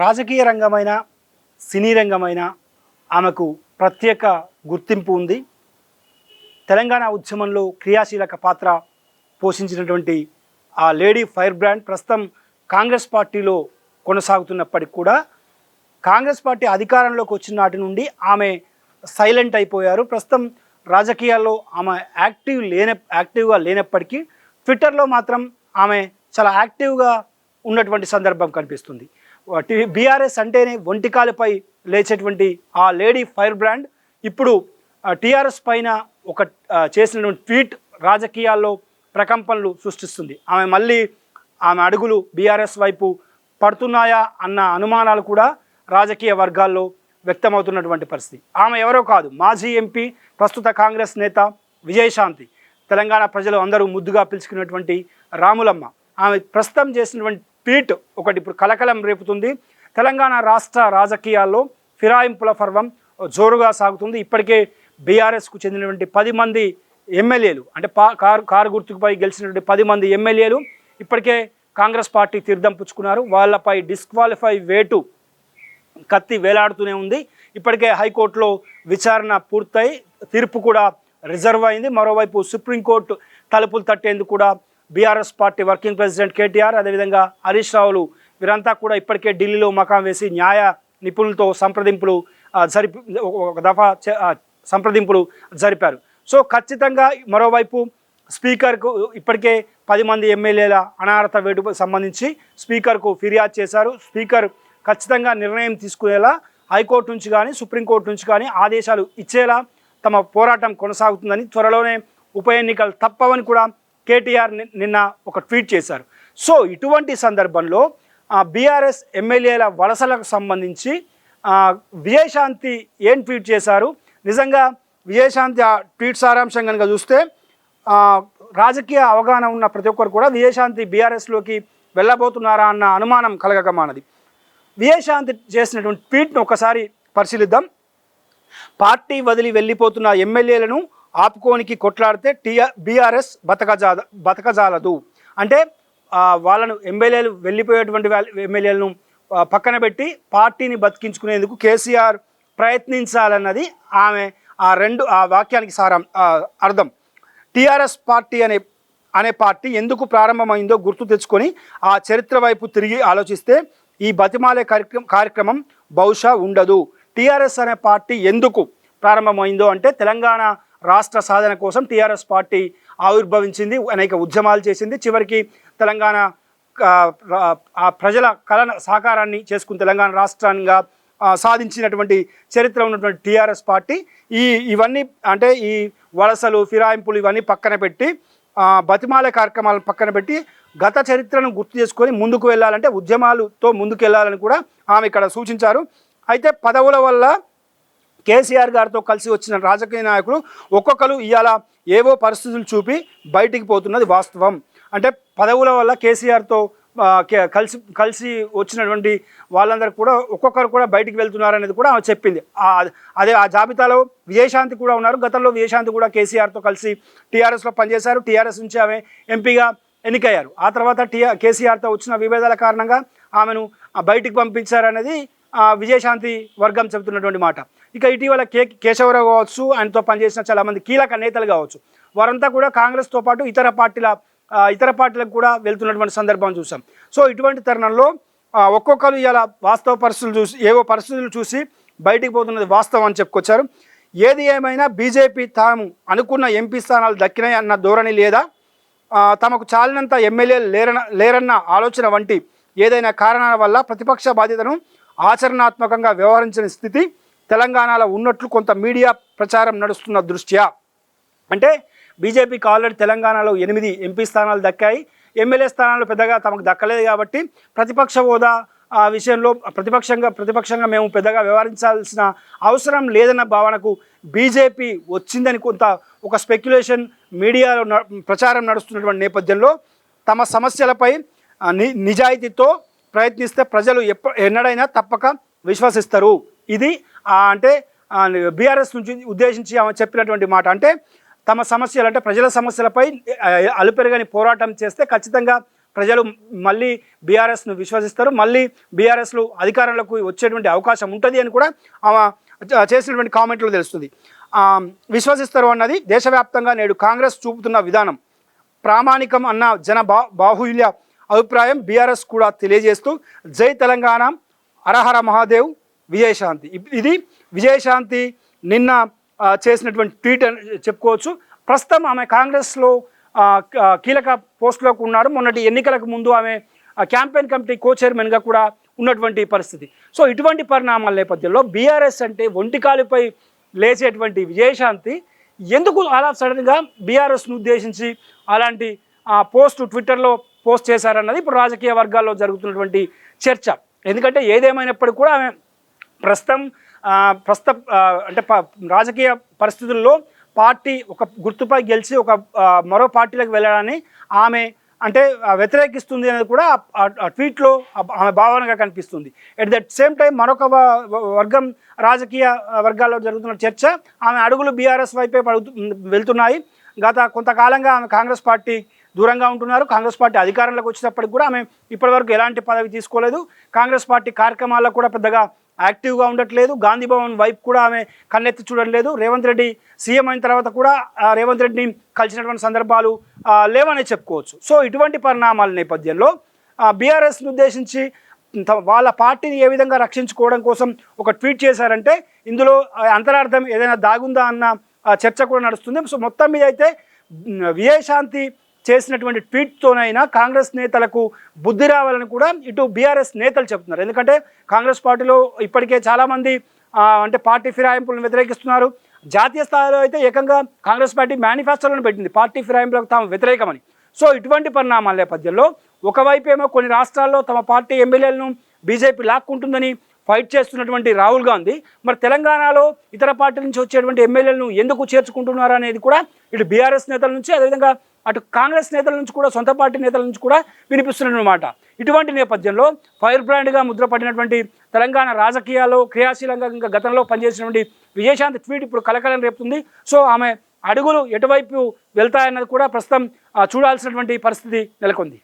రాజకీయ రంగమైన సినీ రంగమైన ఆమెకు ప్రత్యేక గుర్తింపు ఉంది. తెలంగాణ ఉద్యమంలో క్రియాశీలక పాత్ర పోషించినటువంటి ఆ లేడీ ఫైర్ బ్రాండ్ ప్రస్తుతం కాంగ్రెస్ పార్టీలో కొనసాగుతున్నప్పటికి కూడా కాంగ్రెస్ పార్టీ అధికారంలోకి వచ్చిన నాటి నుండి ఆమె సైలెంట్ అయిపోయారు. ప్రస్తుతం రాజకీయాల్లో ఆమె యాక్టివ్ లేన యాక్టివ్గా లేనప్పటికీ ట్విట్టర్లో మాత్రం ఆమె చాలా యాక్టివ్గా ఉన్నటువంటి సందర్భం కనిపిస్తుంది. బీఆర్ఎస్ అంటేనే ఒంటికాలపై లేచేటువంటి ఆ లేడీ ఫైర్ బ్రాండ్. ఇప్పుడు టీఆర్ఎస్ పైన ఒక చేసిన చేసినటువంటి ట్వీట్ రాజకీయాల్లో ప్రకంపనలు సృష్టిస్తుంది. ఆమె మళ్ళీ ఆమె అడుగులు బీఆర్ఎస్ వైపు పడుతున్నాయా అన్న అనుమానాలు కూడా రాజకీయ వర్గాల్లో వ్యక్తమవుతున్నటువంటి పరిస్థితి. ఆమె ఎవరో కాదు మాజీ ఎంపీ ప్రస్తుత కాంగ్రెస్ నేత విజయశాంతి. తెలంగాణ ప్రజలు అందరూ ముద్దుగా పిలుచుకున్నటువంటి రాములమ్మ. ఆమె ప్రస్తుతం చేసినటువంటి ట్వీట్ ఒకటి ఇప్పుడు కలకలం రేపుతుంది. తెలంగాణ రాష్ట్ర రాజకీయాల్లో ఫిరాయింపుల పర్వం జోరుగా సాగుతుంది. ఇప్పటికే బీఆర్ఎస్కు చెందినటువంటి పది మంది ఎమ్మెల్యేలు అంటే పా కారు కారు గుర్తుకుపై గెలిచినటువంటి పది మంది ఎమ్మెల్యేలు ఇప్పటికే కాంగ్రెస్ పార్టీ తీర్థం పుచ్చుకున్నారు. వాళ్ళపై డిస్క్వాలిఫై వేటు కత్తి వేలాడుతూనే ఉంది. ఇప్పటికే హైకోర్టులో విచారణ పూర్తయి తీర్పు కూడా రిజర్వ్ అయింది. మరోవైపు సుప్రీంకోర్టు తలుపులు తట్టేందుకు కూడా BRS party working president KTR అదేవిధంగా హరీష్ రావులు వీరంతా కూడా ఇప్పటికే ఢిల్లీలో మకాం వేసి న్యాయ నిపుణులతో సంప్రదింపులు జరిపి ఒక- దఫా చే- సంప్రదింపులు జరిపారు. సో ఖచ్చితంగా మరోవైపు స్పీకర్కు ఇప్పటికే పది మంది ఎమ్మెల్యేల అనారత వేటుకు సంబంధించి స్పీకర్కు ఫిర్యాదు చేశారు. స్పీకర్ ఖచ్చితంగా నిర్ణయం తీసుకునేలా హైకోర్టు నుంచి కానీ సుప్రీంకోర్టు నుంచి కానీ ఆదేశాలు ఇచ్చేలా తమ పోరాటం కొనసాగుతుందని త్వరలోనే ఉప ఎన్నికలు తప్పవని కూడా కేటీఆర్ నిన్న ఒక ట్వీట్ చేశారు. సో ఇటువంటి సందర్భంలో బీఆర్ఎస్ ఎమ్మెల్యేల వలసలకు సంబంధించి విజయశాంతి ఏం ట్వీట్ చేశారు? నిజంగా విజయశాంతి ఆ ట్వీట్ సారాంశం కనుక చూస్తే రాజకీయ అవగాహన ఉన్న ప్రతి ఒక్కరు కూడా విజయశాంతి బీఆర్ఎస్లోకి వెళ్ళబోతున్నారా అన్న అనుమానం కలగకమానది విజయశాంతి చేసినటువంటి ట్వీట్ను ఒకసారి పరిశీలిద్దాం. పార్టీ వదిలి వెళ్ళిపోతున్న ఎమ్మెల్యేలను ఆపుకోనికి కొట్లాడితే టీఆర్ బీఆర్ఎస్ బతకజా బతకజాలదు. అంటే వాళ్ళను ఎమ్మెల్యేలు వెళ్ళిపోయేటువంటి ఎమ్మెల్యేలను పక్కన పెట్టి పార్టీని బతికించుకునేందుకు కేసీఆర్ ప్రయత్నించాలన్నది ఆమె ఆ రెండు ఆ వాక్యానికి సారం అర్థం. టీఆర్ఎస్ పార్టీ అనే అనే పార్టీ ఎందుకు ప్రారంభమైందో గుర్తు తెచ్చుకొని ఆ చరిత్ర వైపు తిరిగి ఆలోచిస్తే ఈ బతిమాలే కార్యక్రమం కార్యక్రమం బహుశా ఉండదు. టీఆర్ఎస్ అనే పార్టీ ఎందుకు ప్రారంభమైందో అంటే తెలంగాణ రాష్ట్ర సాధన కోసం టీఆర్ఎస్ పార్టీ ఆవిర్భవించింది అనేక ఉద్యమాలు చేసింది. చివరికి తెలంగాణ ఆ, ప్రజల కళ సాకారాన్ని చేసుకుని తెలంగాణ రాష్ట్రంగా సాధించినటువంటి చరిత్ర ఉన్నటువంటి టీఆర్ఎస్ పార్టీ ఈ ఇవన్నీ అంటే ఈ వలసలు ఫిరాయింపులు ఇవన్నీ పక్కన పెట్టి బతిమాల కార్యక్రమాలను పక్కన పెట్టి గత చరిత్రను గుర్తు చేసుకొని ముందుకు వెళ్ళాలంటే ఉద్యమాలతో ముందుకు వెళ్ళాలని కూడా ఆమె ఇక్కడ సూచించారు. అయితే పదవుల వల్ల కేసీఆర్ గారితో కలిసి వచ్చిన రాజకీయ నాయకులు ఒక్కొక్కరు ఇవాళ ఏవో పరిస్థితులు చూపి బయటికి పోతున్నది వాస్తవం. అంటే పదవుల వల్ల కేసీఆర్తో కే- కలిసి కలిసి వచ్చినటువంటి వాళ్ళందరూ కూడా ఒక్కొక్కరు కూడా బయటికి వెళ్తున్నారనేది కూడా ఆమె చెప్పింది. అదే ఆ జాబితాలో విజయశాంతి కూడా ఉన్నారు. గతంలో విజయశాంతి కూడా కేసీఆర్తో కలిసి టీఆర్ఎస్లో పనిచేశారు. టీఆర్ఎస్ నుంచి ఆమె ఎంపీగా ఎన్నికయ్యారు. ఆ తర్వాత టీఆర్ కేసీఆర్తో వచ్చిన విభేదాల కారణంగా ఆమెను బయటికి పంపించారనేది విజయశాంతి వర్గం చెబుతున్నటువంటి మాట. ఇక ఇటీవల కే కేశవరావు కావచ్చు ఆయనతో పనిచేసిన చాలామంది కీలక నేతలు కావచ్చు. వారంతా కూడా కాంగ్రెస్తో పాటు ఇతర పార్టీల ఇతర పార్టీలకు కూడా వెళ్తున్నటువంటి సందర్భం చూసాం. సో ఇటువంటి తరుణంలో ఒక్కొక్కరు ఇలా వాస్తవ పరిస్థితులు చూసి ఏవో పరిస్థితులు చూసి బయటికి పోతున్నది వాస్తవం అని చెప్పుకొచ్చారు. ఏది ఏమైనా బీజేపీ తాము అనుకున్న ఎంపీ స్థానాలు దక్కినాయి అన్న ధోరణి లేదా? తమకు చాలినంత ఎమ్మెల్యేలు లేరన లేరన్న ఆలోచన వంటి ఏదైనా కారణాల వల్ల ప్రతిపక్ష బాధ్యతను ఆచరణాత్మకంగా వ్యవహరించిన స్థితి తెలంగాణలో ఉన్నట్లు కొంత మీడియా ప్రచారం నడుస్తున్న దృష్ట్యా? అంటే బీజేపీకి ఆల్రెడీ తెలంగాణలో ఎనిమిది ఎంపీ స్థానాలు దక్కాయి. ఎమ్మెల్యే స్థానాలు పెద్దగా తమకు దక్కలేదు కాబట్టి ప్రతిపక్ష హోదా ఆ విషయంలో ప్రతిపక్షంగా ప్రతిపక్షంగా మేము పెద్దగా వ్యవహరించాల్సిన అవసరం లేదన్న భావనకు బీజేపీ వచ్చిందని కొంత ఒక స్పెక్యులేషన్ మీడియాలో న- ప్రచారం నడుస్తున్నటువంటి నేపథ్యంలో తమ సమస్యలపై ని నిజాయితీతో ప్రయత్నిస్తే ప్రజలు ఎప్ప ఎన్నడైనా తప్పక విశ్వసిస్తారు. ఇది అంటే బీఆర్ఎస్ నుంచి ఉద్దేశించి ఆమె చెప్పినటువంటి మాట. అంటే తమ సమస్యలు అంటే ప్రజల సమస్యలపై అలుపెరగని పోరాటం చేస్తే ఖచ్చితంగా ప్రజలు మళ్ళీ బీఆర్ఎస్ను విశ్వసిస్తారు. మళ్ళీ బీఆర్ఎస్లు అధికారంలోకి వచ్చేటువంటి అవకాశం ఉంటుంది అని కూడా ఆమె చేసినటువంటి కామెంట్లో తెలుస్తుంది. విశ్వసిస్తారు అన్నది దేశవ్యాప్తంగా నేడు కాంగ్రెస్ చూపుతున్న విధానం. ప్రామాణికం అన్న జన బా బాహుల్య అభిప్రాయం బీఆర్ఎస్ కూడా తెలియజేస్తూ జై తెలంగాణ హరహర మహాదేవ్ విజయశాంతి. ఇది విజయశాంతి నిన్న చేసినటువంటి ట్వీట్ అని చెప్పుకోవచ్చు. ప్రస్తుతం ఆమె కాంగ్రెస్లో కీలక పోస్టులోకి ఉన్నారు మొన్నటి ఎన్నికలకు ముందు ఆమె క్యాంపెయిన్ కమిటీ కో చైర్మన్గా కూడా ఉన్నటువంటి పరిస్థితి. సో ఇటువంటి పరిణామాల నేపథ్యంలో బీఆర్ఎస్ అంటే ఒంటికాలిపై లేచేటువంటి విజయశాంతి ఎందుకు అలా సడన్గా బీఆర్ఎస్ను ఉద్దేశించి అలాంటి ఆ, పోస్ట్ ట్విట్టర్లో పోస్ట్ చేశారన్నది ఇప్పుడు రాజకీయ వర్గాల్లో జరుగుతున్నటువంటి చర్చ. ఎందుకంటే ఏదేమైనప్పటికీ కూడా ఆమె ప్రస్తుతం ప్రస్తుత అంటే ప- రాజకీయ పరిస్థితుల్లో పార్టీ ఒక గుర్తుపై గెలిచి ఒక మరో పార్టీలకు వెళ్ళడాన్ని ఆమె అంటే వ్యతిరేకిస్తుంది అనేది కూడా ఆ- ట్వీట్లో ఆమె భావనగా కనిపిస్తుంది. ఎట్ దట్ సేమ్ టైం మరొక వర్గం రాజకీయ వర్గాల్లో జరుగుతున్న చర్చ ఆమె అడుగులు బీఆర్ఎస్ వైపే పడుతు వెళ్తున్నాయి. గత కొంతకాలంగా ఆమె కాంగ్రెస్ పార్టీ దూరంగా ఉంటున్నారు. కాంగ్రెస్ పార్టీ అధికారంలోకి వచ్చినప్పటికి కూడా ఆమె ఇప్పటివరకు ఎలాంటి పదవి తీసుకోలేదు. కాంగ్రెస్ పార్టీ కార్యక్రమాల్లో కూడా పెద్దగా యాక్టివ్గా ఉండట్లేదు. గాంధీ భవన్ వైపు కూడా ఆమె కన్నెత్తి చూడట్లేదు. రేవంత్ రెడ్డి సీఎం అయిన తర్వాత కూడా రేవంత్ రెడ్డిని కలిసినటువంటి సందర్భాలు లేవనే చెప్పుకోవచ్చు. సో ఇటువంటి పరిణామాల నేపథ్యంలో బీఆర్ఎస్ని ఉద్దేశించి వాళ్ళ పార్టీని ఏ విధంగా రక్షించుకోవడం కోసం ఒక ట్వీట్ చేశారంటే ఇందులో అంతరార్థం ఏదైనా దాగుందా అన్న చర్చ కూడా నడుస్తుంది. సో మొత్తం మీద అయితే విజయశాంతి చేసినటువంటి ట్వీట్తోనైనా కాంగ్రెస్ నేతలకు బుద్ధి రావాలని కూడా ఇటు బీఆర్ఎస్ నేతలు చెప్తున్నారు. ఎందుకంటే కాంగ్రెస్ పార్టీలో ఇప్పటికే చాలామంది అంటే పార్టీ ఫిరాయింపులను వ్యతిరేకిస్తున్నారు. జాతీయ స్థాయిలో అయితే ఏకంగా కాంగ్రెస్ పార్టీ మేనిఫెస్టోలను పెట్టింది. పార్టీ ఫిరాయింపులకు తాము వ్యతిరేకమని. సో ఇటువంటి పరిణామాల నేపథ్యంలో ఒకవైపు ఏమో కొన్ని రాష్ట్రాల్లో తమ పార్టీ ఎమ్మెల్యేలను బీజేపీ లాక్కుంటుందని ఫైట్ చేస్తున్నటువంటి రాహుల్ గాంధీ మరి తెలంగాణలో ఇతర పార్టీల నుంచి వచ్చేటువంటి ఎమ్మెల్యేలను ఎందుకు చేర్చుకుంటున్నారు అనేది కూడా ఇటు బీఆర్ఎస్ నేతల నుంచి అదేవిధంగా అటు కాంగ్రెస్ నేతల నుంచి కూడా సొంత పార్టీ నేతల నుంచి కూడా వినిపిస్తున్నమాట ఇటువంటి నేపథ్యంలో ఫైర్ బ్రాండ్గా ముద్రపడినటువంటి తెలంగాణ రాజకీయాల్లో క్రియాశీలంగా ఇంకా గతంలో పనిచేసినటువంటి విజయశాంతి ట్వీట్ ఇప్పుడు కలకలం రేపుతుంది. సో ఆమె అడుగులు ఎటువైపు వెళ్తాయన్నది కూడా ప్రస్తుతం చూడాల్సినటువంటి పరిస్థితి నెలకొంది.